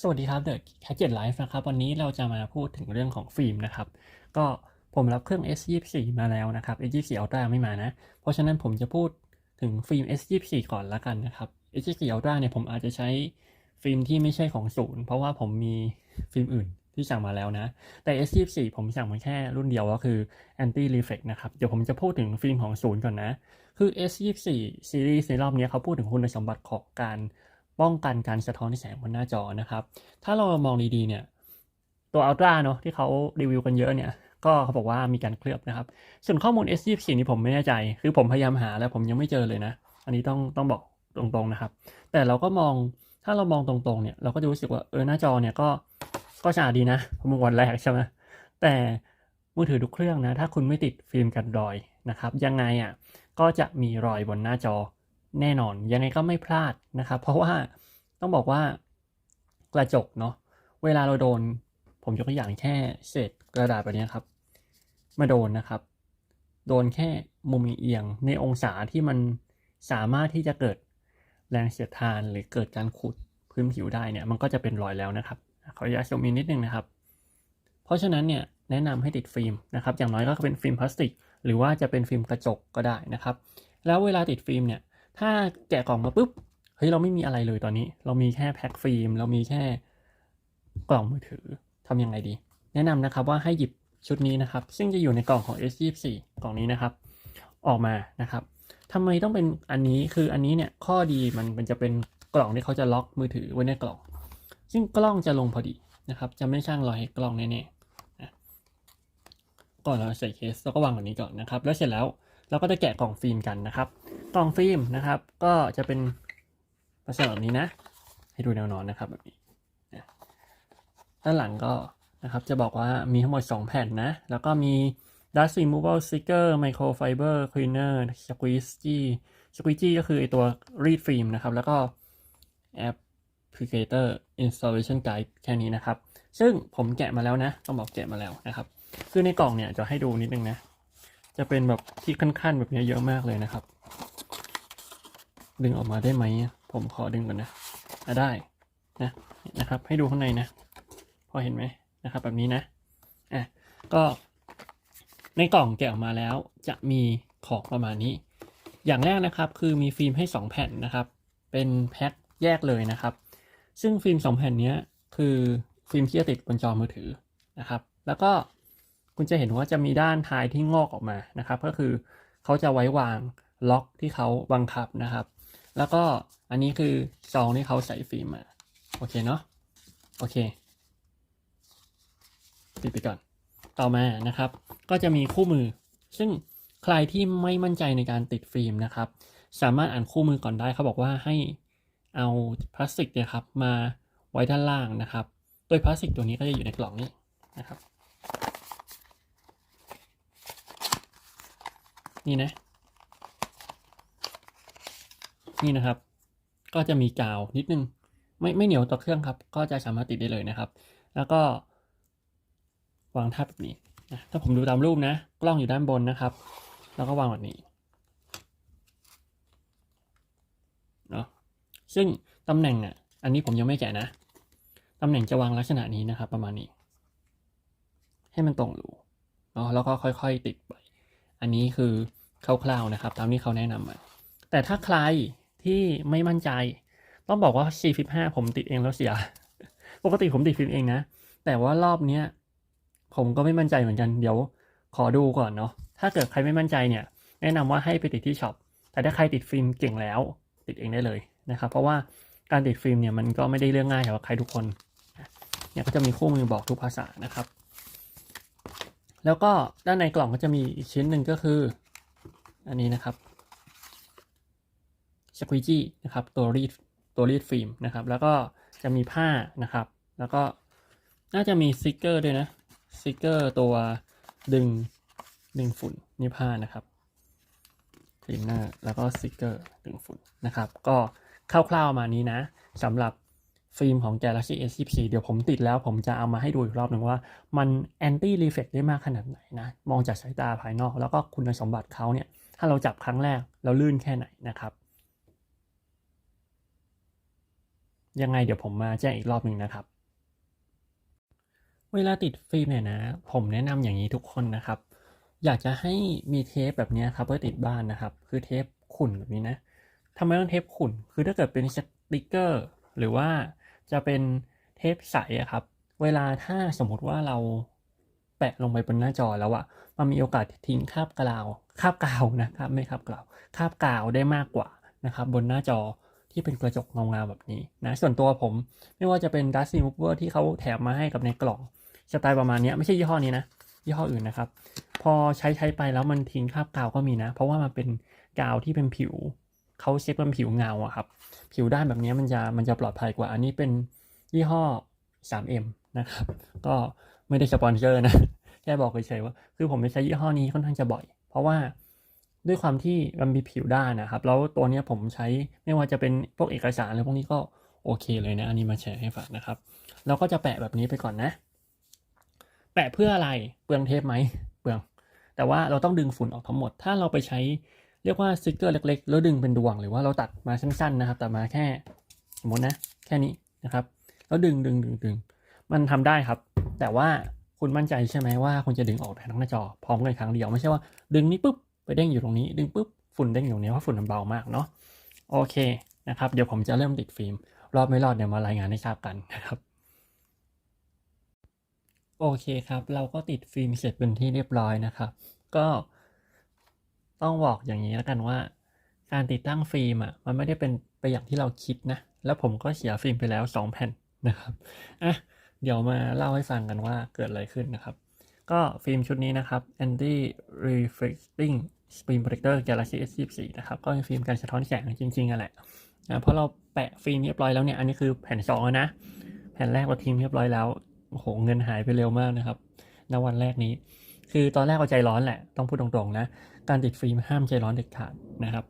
สวัสดีครับเดอะแค g เจ็ตไลฟ์นะครับ วันนี้เราจะมาพูดถึงเรื่องของฟิล์มนะครับ ก็ผมรับเครื่อง S24 มาแล้วนะครับ S24 Ultra ไม่มานะ เพราะฉะนั้นผมจะพูดถึงฟิล์ม S24 ก่อนละกันนะครับ S24 Ultra เนี่ยผมอาจจะใช้ฟิล์มที่ไม่ใช่ของศูนย์ เพราะว่าผมมีฟิล์มอื่นที่สั่งมาแล้วนะ แต่ S24 ผมสั่งมาแค่รุ่นเดียวก็คือ Anti Reflect นะครับ เดี๋ยวผมจะพูดถึงฟิล์มของศูนย์ก่อนนะ คือ S24 ซีรีส์ในรอบนี้เขาพูดถึงคุณสมบัติของการ ป้องกันการสะท้อนแสงบนหน้าจอนะครับ ถ้าเรามองดีๆเนี่ยตัว Ultra เนาะที่เขารีวิวกันเยอะเนี่ยก็เขาบอกว่ามีการเคลือบนะครับ ส่วนข้อมูล S24 นี่ผมไม่แน่ใจ คือผมพยายามหาแล้วผมยังไม่เจอเลยนะ อันนี้ต้องต้องบอกตรงๆนะครับ แต่เราก็มองถ้าเรามองตรงๆเนี่ยเราก็จะรู้สึกว่าเออหน้าจอเนี่ยก็ก็สะอาดดีนะผมวันแรกใช่ไหมแต่มือถือทุกเครื่องนะ ถ้าคุณไม่ติดฟิล์มกันรอยนะครับ ยังไงอะก็จะมีรอยบนหน้าจอ แน่นอน ยังไงก็ไม่พลาดนะครับ เพราะว่าต้องบอกว่ากระจกเนาะเวลาเราโดน ผมยกตัวอย่างแค่เศษกระดาษแบบนี้ครับ มาโดนนะครับ โดนแค่มุมเอียงในองศาที่มันสามารถที่จะเกิดแรงเสียดทานหรือเกิดการขูดพื้นผิวได้เนี่ยมันก็จะเป็นรอยแล้วนะครับขออนุญาตซูมอินนิดนึงนะครับ เพราะฉะนั้นเนี่ยแนะนำให้ติดฟิล์มนะครับ อย่างน้อยก็เป็นฟิล์มพลาสติก หรือว่าจะเป็นฟิล์มกระจกก็ได้นะครับ แล้วเวลาติดฟิล์มเนี่ย ถ้าแกะกล่องมาปุ๊บ เฮ้ย เราไม่มีอะไรเลยตอนนี้ เรามีแค่แพ็คฟิล์ม เรามีแค่กล่องมือถือทำยังไงดี แนะนำนะครับว่าให้หยิบชุดนี้นะครับ ซึ่งจะอยู่ในกล่องของ S24 กล่องนี้นะครับ ออกมานะครับทำไมต้องเป็นอันนี้ คืออันนี้เนี่ยข้อดีมันมันจะเป็นกล่องที่เขาจะล็อกมือถือไว้ในกล่อง ซึ่งกล้องจะลงพอดีนะครับ จะไม่ช่างรอยให้กล้องแน่ๆนะก่อนเราใส่เคสเราก็วางแบบนี้ก่อนนะครับ แล้วเสร็จแล้ว เราก็จะแกะกล่องฟิล์มกันนะครับกล่องฟิล์มนะครับ ก็จะเป็นลักษณะแบบนี้นะ ให้ดูแนวนอนนะครับแบบนี้ด้านหลังก็นะครับจะบอกว่ามีทั้งหมด 2 แผ่นนะ แล้วก็มี dust removal sticker microfiber cleaner squeegee squeegee ก็คือไอตัวรีดฟิล์มนะครับ แล้วก็ applicator installation guide แค่นี้นะครับ ซึ่งผมแกะมาแล้วนะ ต้องบอกแกะมาแล้วนะครับ คือในกล่องเนี่ยจะให้ดูนิดนึงนะ จะเป็นแบบที่ขั้นๆแบบนี้เยอะมากเลยนะครับ ดึงออกมาได้ไหม ผมขอดึงก่อนนะอะได้นะนะครับ ให้ดูข้างในนะ พอเห็นไหมนะครับ แบบนี้นะอะก็ในกล่องแกะออกมาแล้วจะมีของประมาณนี้ อย่างแรกนะครับคือมีฟิล์มให้ 2 แผ่นนะครับ เป็นแพ็คแยกเลยนะครับ ซึ่งฟิล์ม 2 แผ่นนี้คือฟิล์มที่จะติดบนจอมือถือนะครับ แล้วก็ คุณจะเห็นว่าจะมีด้านท้ายที่งอกออกมานะครับ ก็คือเขาจะไว้วางล็อกที่เขาบังคับนะครับ แล้วก็อันนี้คือซองที่เขาใส่ฟิล์มมา โอเคเนาะโอเคปิดไปก่อน ต่อมานะครับ ก็จะมีคู่มือ ซึ่งใครที่ไม่มั่นใจในการติดฟิล์มนะครับ สามารถอ่านคู่มือก่อนได้เขาบอกว่าให้เอาพลาสติกเนี่ยครับมาไว้ด้านล่างนะครับ โดยพลาสติกตัวนี้ก็จะอยู่ในกล่องนี้นะครับ นี่นะ นี่นะครับ ก็จะมีกาวนิดนึง ไม่ไม่เหนียวต่อเครื่องครับ ก็จะสามารถติดได้เลยนะครับ แล้วก็วางทับแบบนี้นะถ้าผมดูตามรูปนะ กล้องอยู่ด้านบนนะครับ แล้วก็วางแบบนี้เนาะซึ่งตำแหน่งอะ อันนี้ผมยังไม่แกะนะ ตำแหน่งจะวางลักษณะนี้นะครับ ประมาณนี้ ให้มันตรงรูเนาะแล้วก็ค่อยๆติดไป อันนี้คือคร่าวๆนะครับ ตามที่เขาแนะนำมาแต่ถ้าใครที่ไม่มั่นใจ ต้องบอกว่า 45 ผมติดเองแล้วเสีย ปกติผมติดฟิล์มเองนะ แต่ว่ารอบเนี้ยผมก็ไม่มั่นใจเหมือนกัน เดี๋ยวขอดูก่อนเนาะ ถ้าเกิดใครไม่มั่นใจเนี่ย แนะนำว่าให้ไปติดที่ช็อป แต่ถ้าใครติดฟิล์มเก่งแล้ว ติดเองได้เลยนะครับ เพราะว่าการติดฟิล์มเนี่ยมันก็ไม่ได้เรื่องง่ายสำหรับใครทุกคนเนี่ยก็จะมีคู่มือบอกทุกภาษานะครับ แล้วก็ด้านในกล่องก็จะมีอีกชิ้นหนึ่งก็คือ อันนี้นะครับสควีจี้นะครับตัวรีดตัวรีดฟิล์มนะครับ แล้วก็จะมีผ้านะครับ แล้วก็น่าจะมีสติกเกอร์ด้วยนะสติกเกอร์ตัวดึงดึงฝุ่นนี่ผ้านะครับคลีนเนอร์แล้วก็สติกเกอร์ดึงฝุ่นนะครับ ก็คร่าวๆมานี้นะสำหรับ ฟิล์มของ Galaxy S24 เดี๋ยวผมติดแล้วผมจะเอามาให้ดูอีกรอบหนึ่งว่า มันแอนตี้รีเฟกได้มากขนาดไหนนะ มองจากสายตาภายนอก แล้วก็คุณสมบัติเขาเนี่ย ถ้าเราจับครั้งแรกแล้วลื่นแค่ไหนนะครับ ยังไงเดี๋ยวผมมาแจ้งอีกรอบหนึ่งนะครับ เวลาติดฟิล์มเนี่ยนะ ผมแนะนำอย่างนี้ทุกคนนะครับ อยากจะให้มีเทปแบบนี้ครับเพื่อติดบ้านนะครับ คือเทปขุ่นแบบนี้นะทำไมต้องเทปขุ่น คือถ้าเกิดเป็นสติกเกอร์ หรือว่า จะเป็นเทปใสอะครับ เวลาถ้าสมมติว่าเราแปะลงไปบนหน้าจอแล้วอะมันมีโอกาสทิ้งคราบกาวคราบกาวนะครับไม่คราบกาวคราบกาวได้มากกว่านะครับบนหน้าจอที่เป็นกระจกเงาๆแบบนี้นะ ส่วนตัวผมไม่ว่าจะเป็น Dust Remover ที่เขาแถมมาให้กับในกล่องสไตล์ประมาณนี้ไม่ใช่ยี่ห้อนี้นะ ยี่ห้ออื่นนะครับ พอใช้ใช้ไปแล้วมันทิ้งคราบกาวก็มีนะ เพราะว่ามันเป็นกาวที่เป็นผิว เขาเช็คเป็นผิวเงาอะครับ ผิวด้านแบบนี้มันจะมันจะปลอดภัยกว่า อันนี้เป็นยี่ห้อ 3M นะครับ ก็ไม่ได้สปอนเซอร์นะ แค่บอกเฉยๆว่า คือผมไปใช้ยี่ห้อนี้ค่อนข้างจะบ่อย เพราะว่าด้วยความที่มันมีผิวด้านนะครับ แล้วตัวนี้ผมใช้ไม่ว่าจะเป็นพวกเอกสารหรือพวกนี้ก็โอเคเลยนะ อันนี้มาแชร์ให้ฟังนะครับ เราก็จะแปะแบบนี้ไปก่อนนะ แปะเพื่ออะไร เปลืองเทปไหม เปลือง แต่ว่าเราต้องดึงฝุ่นออกทั้งหมด ถ้าเราไปใช้ เรียกว่าสติกเกอร์เล็ก ๆ แล้วดึงเป็นดวงหรือว่าเราตัดมาสั้นๆนะครับแต่มาแค่สมมตินะแค่นี้นะครับ แล้วดึงดึงดึงดึงมันทำได้ครับ แต่ว่าคุณมั่นใจใช่ไหมว่าคุณจะดึงออกได้ทั้งหน้าจอพร้อมกันครั้งเดียวไม่ใช่ว่าดึงนี้ปุ๊บไปเด้งอยู่ตรงนี้ ดึงปุ๊บฝุ่นเด้งอยู่ตรงนี้เพราะฝุ่นมันเบามากเนาะโอเคนะครับ เดี๋ยวผมจะเริ่มติดฟิล์ม รอดไม่รอดเดี๋ยวมารายงานให้ทราบกันนะครับโอเคครับ เราก็ติดฟิล์มเสร็จเป็นที่เรียบร้อยนะครับ ก็ ต้องบอกอย่างนี้แล้วกันว่า การติดตั้งฟิล์มอะมันไม่ได้เป็นไปอย่างที่เราคิดนะ แล้วผมก็เสียฟิล์มไปแล้ว 2 แผ่นนะครับอะเดี๋ยวมาเล่าให้ฟังกันว่าเกิดอะไรขึ้นนะครับ ก็ฟิล์มชุดนี้นะครับ Anti Reflecting Screen Protector Galaxy S24 นะครับ ก็เป็นฟิล์มกันสะท้อนแสงจริงๆอะแหละนะเพราะเราแปะฟิล์มเรียบร้อยแล้วเนี่ย อันนี้คือแผ่นสองแล้วนะ แผ่นแรกเราทิ้งเรียบร้อยแล้ว โอ้โห เงินหายไปเร็วมากนะครับ ณ วันแรกนี้ คือตอนแรกเราใจร้อนแหละ ต้องพูดตรงๆนะ การติดฟิล์มห้ามใจร้อนเด็ดขาดนะครับ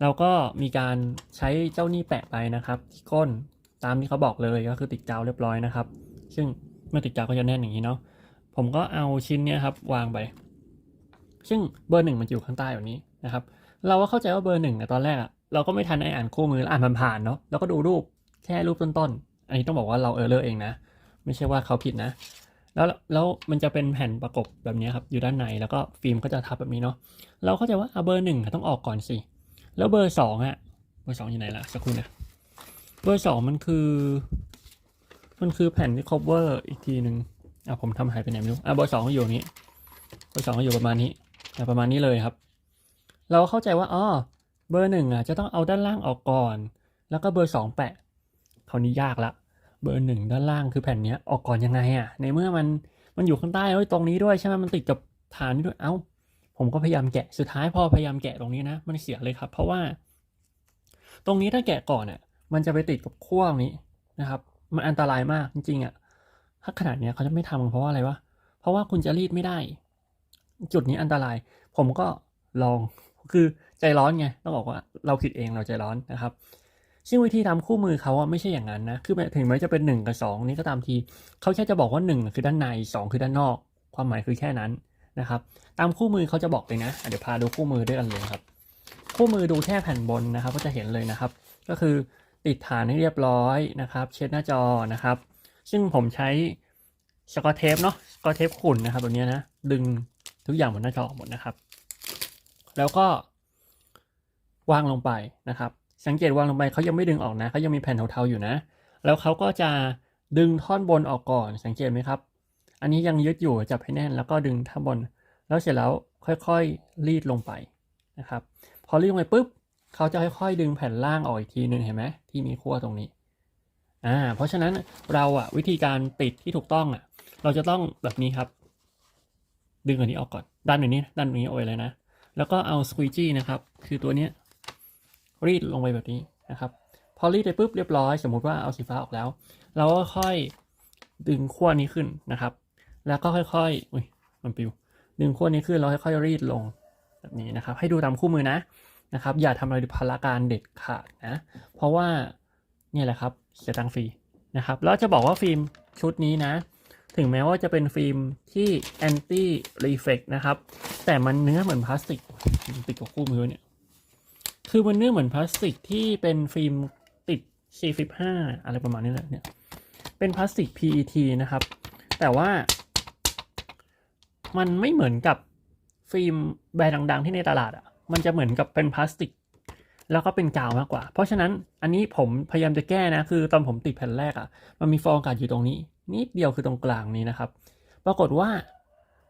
เราก็มีการใช้เจ้านี่แปะไปนะครับ ที่ก้นตามที่เขาบอกเลยก็คือติดกาวเรียบร้อยนะครับ ซึ่งเมื่อติดกาวก็จะแน่นอย่างนี้เนาะ ผมก็เอาชิ้นเนี้ยครับวางไป ซึ่งเบอร์หนึ่งมันอยู่ข้างใต้แบบนี้นะครับ เราก็เข้าใจว่าเบอร์หนึ่งอะตอนแรกอะเราก็ไม่ทันได้อ่านคู่มืออ่านผ่านๆเนาะ แล้วก็ดูรูปแค่รูปต้นๆ อันนี้ต้องบอกว่าเราเออเลอร์เองนะ ไม่ใช่ว่าเขาผิดนะ แล้วแล้วมันจะเป็นแผ่นประกบแบบนี้ครับอยู่ด้านในแล้วก็ฟิล์มก็จะทับแบบนี้เนาะเราเข้าใจว่าเบอร์หนึ่งต้องออกก่อนสิแล้วเบอร์สองอะเบอร์สองอยู่ไหนล่ะสักครู่นะเบอร์สองมันคือ มันคือแผ่นที่ cover อีกทีหนึ่งอะผมทำหายไปไหนไม่รู้อะเบอร์สองก็อยู่นี้เบอร์สองก็อยู่ประมาณนี้อะประมาณนี้เลยครับ เราเข้าใจว่าอ๋อเบอร์หนึ่งอะจะต้องเอาด้านล่างออกก่อน แล้วก็เบอร์สองแปะคราวนี้ยากละ เบอร์หนึ่งด้านล่างคือแผ่นเนี้ยออกก่อนยังไงอะ ในเมื่อมันมันอยู่ข้างใต้ไว้ยตรงนี้ด้วยใช่ไหมมันติดกับฐานนี้ด้วย เอ้า ผมก็พยายามแกะสุดท้ายพอพยายามแกะตรงนี้นะ มันเสียเลยครับ เพราะว่า ตรงนี้ถ้าแกะก่อนอะ มันจะไปติดกับขั้วตรงนี้นะครับ มันอันตรายมากจริงๆอะถ้าขนาดเนี้ยเขาจะไม่ทำเพราะว่าอะไรวะเพราะว่าคุณจะรีดไม่ได้ จุดนี้อันตราย ผมก็ลองคือใจร้อนไงต้องบอกว่าเราผิดเองเราใจร้อนนะครับ ซึ่งวิธีทำคู่มือเขาอะไม่ใช่อย่างนั้นนะ คือถึงแม้จะเป็นหนึ่งกับสองนี่ก็ตามทีเขาแค่จะบอกว่าหนึ่งคือด้านในสองคือด้านนอก ความหมายคือแค่นั้นนะครับ ตามคู่มือเขาจะบอกเลยนะ เดี๋ยวพาดูคู่มือด้วยกันเลยครับ คู่มือดูแค่แผ่นบนนะครับ ก็จะเห็นเลยนะครับ ก็คือติดฐานให้เรียบร้อยนะครับ เช็ดหน้าจอนะครับ ซึ่งผมใช้สกอตเทปเนาะสกอตเทปขุ่นนะครับแบบนี้นะ ดึงทุกอย่างบนหน้าจอหมดนะครับ แล้วก็วางลงไปนะครับ สังเกตวางลงไปเขายังไม่ดึงออกนะเขายังมีแผ่นเทาๆอยู่นะ แล้วเขาก็จะดึงท่อนบนออกก่อนสังเกตไหมครับ อันนี้ยังยึดอยู่จับให้แน่นแล้วก็ดึงท่อนบน แล้วเสร็จแล้วค่อยๆรีดลงไปนะครับ พอรีดลงไปปุ๊บเขาจะค่อยๆ ดึงแผ่นล่างออกอีกทีหนึ่งเห็นไหมที่มีขั้วตรงนี้อ่าเพราะฉะนั้นเราอะวิธีการติดที่ถูกต้องอะเราจะต้องแบบนี้ครับ ดึงอันนี้ออกก่อนด้านนี้ด้านนี้เอาไว้เลยนะ แล้วก็เอาสควีจี้นะครับ คือตัวเนี้ย รีดลงไปแบบนี้นะครับ พอรีดไปปุ๊บเรียบร้อย สมมุติว่าเอาสีฟ้าออกแล้ว เราก็ค่อยดึงขั้วนี้ขึ้นนะครับ แล้วก็ค่อยๆอุ้ยมันปิว ดึงขั้วนี้ขึ้นแล้วค่อยๆรีดลงแบบนี้นะครับ ให้ดูตามคู่มือนะนะครับ อย่าทำอะไรพละการเด็ดขาดนะ เพราะว่าเนี่ยแหละครับเสียตังฟรีนะครับแล้วจะบอกว่าฟิล์มชุดนี้นะ ถึงแม้ว่าจะเป็นฟิล์มที่ anti reflect นะครับ แต่มันเนื้อเหมือนพลาสติกติดกับคู่มือเนี่ย คือมันเนื้อเหมือนพลาสติกที่เป็นฟิล์มติด45อะไรประมาณนี้แหละเนี่ย เป็นพลาสติก PET นะครับ แต่ว่า มันไม่เหมือนกับฟิล์มแบรนด์ดัง ๆ ที่ในตลาดอะ่ะ มันจะเหมือนกับเป็นพลาสติก แล้วก็เป็นกาวมากกว่า เพราะฉะนั้นอันนี้ผมพยายามจะแก้นะ คือตอนผมติดแผ่นแรกอะ่ะ มันมีฟองอากาศอยู่ตรงนี้นิดเดียวคือตรงกลางนี้นะครับ ปรากฏว่า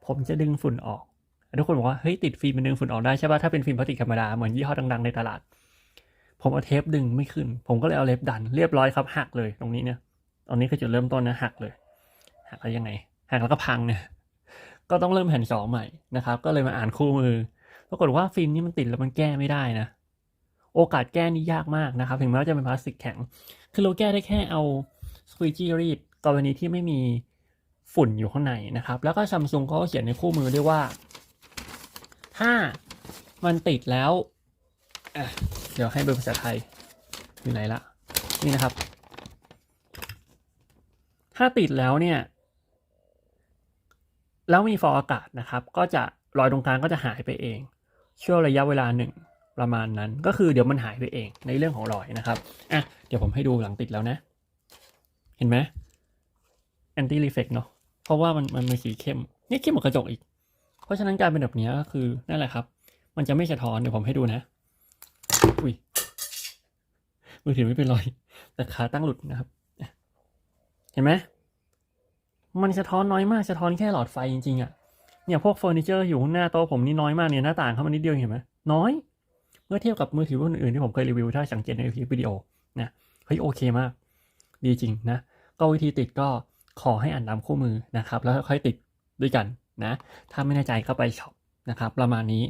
ผมจะดึงฝุ่นออก ทุกคนบอกว่าเฮ้ยติดฟิล์มมันดึงฝุ่นออกได้ใช่ป่ะถ้าเป็นฟิล์มพลาสติกธรรมดาเหมือนยี่ห้อดังๆในตลาด ผมเอาเทปดึงไม่ขึ้น ผมก็เลยเอาเล็บดันเรียบร้อยครับหักเลยตรงนี้เนี่ยตอนนี้คือจุดเริ่มต้นนะหักเลยหักแล้วยังไงหักแล้วก็พังเนี่ยก็ต้องเริ่มแผ่นสองใหม่นะครับ ก็เลยมาอ่านคู่มือปรากฏว่าฟิล์มนี้มันติดแล้วมันแก้ไม่ได้นะ โอกาสแก้นี่ยากมากนะครับ ถึงแม้ว่าจะเป็นพลาสติกแข็ง คือเราแก้ได้แค่เอาสควีจี้รีดกรณีที่ไม่มีฝุ่นอยู่ข้างในนะครับ แล้วก็ซัมซุงเขาก็เขียนในคู่มือด้วยว่า ถ้ามันติดแล้ว เดี๋ยวให้เป็นภาษาไทย อยู่ไหนละ นี่นะครับ ถ้าติดแล้วเนี่ย แล้วมีฟองอากาศนะครับ ก็จะรอยตรงกลางก็จะหายไปเอง ช่วงระยะเวลาหนึ่งประมาณนั้น ก็คือเดี๋ยวมันหายไปเองในเรื่องของรอยนะครับ อะ เดี๋ยวผมให้ดูหลังติดแล้วนะ เห็นไหมแอนตี้รีเฟกเนาะ เพราะว่ามันมันเป็นสีเข้ม นี่เข้มกว่ากระจกอีก เพราะฉะนั้นการเป็นแบบนี้ก็คือนั่นแหละครับ มันจะไม่สะท้อนเดี๋ยวผมให้ดูนะ อุ้ยมือถือไม่เป็นรอย แต่ขาตั้งหลุดนะครับ เห็นไหมมันสะท้อนน้อยมากสะท้อนแค่หลอดไฟจริงๆอะ่ะเนี่ยพวกเฟอร์นิเจอร์อยู่ข้างหน้าโต๊ะผมนี่น้อยมากเนี่ยหน้าต่างเข้ามานิดเดียวเห็นไหมน้อย เมื่อเทียบกับมือถือรุ่นอื่นที่ผมเคยรีวิวถ้าสังเกตในคลิปวิดีโอนะเฮ้ยโอเคมาก ดีจริงนะ ก็วิธีติดก็ขอให้อ่านตามคู่มือนะครับ แล้วค่อยติดด้วยกัน นะ ถ้าไม่แน่ใจก็ไปช็อปนะครับ ประมาณนี้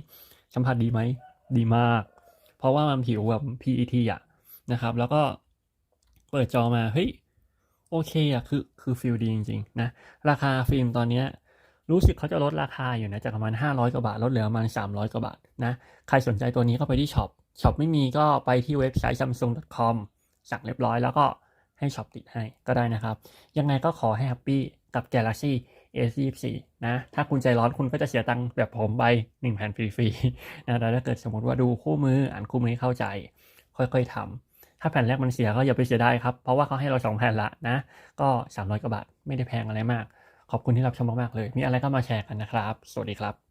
สัมผัสดีไหม ดีมาก เพราะว่ามันผิวแบบ PET อะนะครับ แล้วก็เปิดจอมา เฮ้ย โอเคอะคือ คือฟิลดีจริง ๆ นะ ราคาฟิล์มตอนนี้รู้สึกเขาจะลดราคาอยู่นะ จากประมาณ 500 กว่าบาท ลดเหลือประมาณ 300 กว่าบาทนะ ใครสนใจตัวนี้ก็ไปที่ช็อป ช็อปไม่มีก็ไปที่เว็บไซต์ samsung.com สั่งเรียบร้อยแล้วก็ให้ช็อปติดให้ก็ได้นะครับ ยังไงก็ขอให้แฮปปี้กับ Galaxy S24 นะ ถ้าคุณใจร้อนคุณก็จะเสียตังค์แบบผมไป1แผ่นฟรีๆนะแต่ถ้าเกิดสมมติว่าดูคู่มืออ่านคู่มือให้เข้าใจ ค่อยๆทำถ้าแผ่นแรกมันเสียก็อย่าไปเสียได้ครับ เพราะว่าเขาให้เราสองแผ่นละนะ ก็ 300กว่าบาทไม่ได้แพงอะไรมาก ขอบคุณที่รับชมมากๆเลย มีอะไรก็มาแชร์กันนะครับ สวัสดีครับ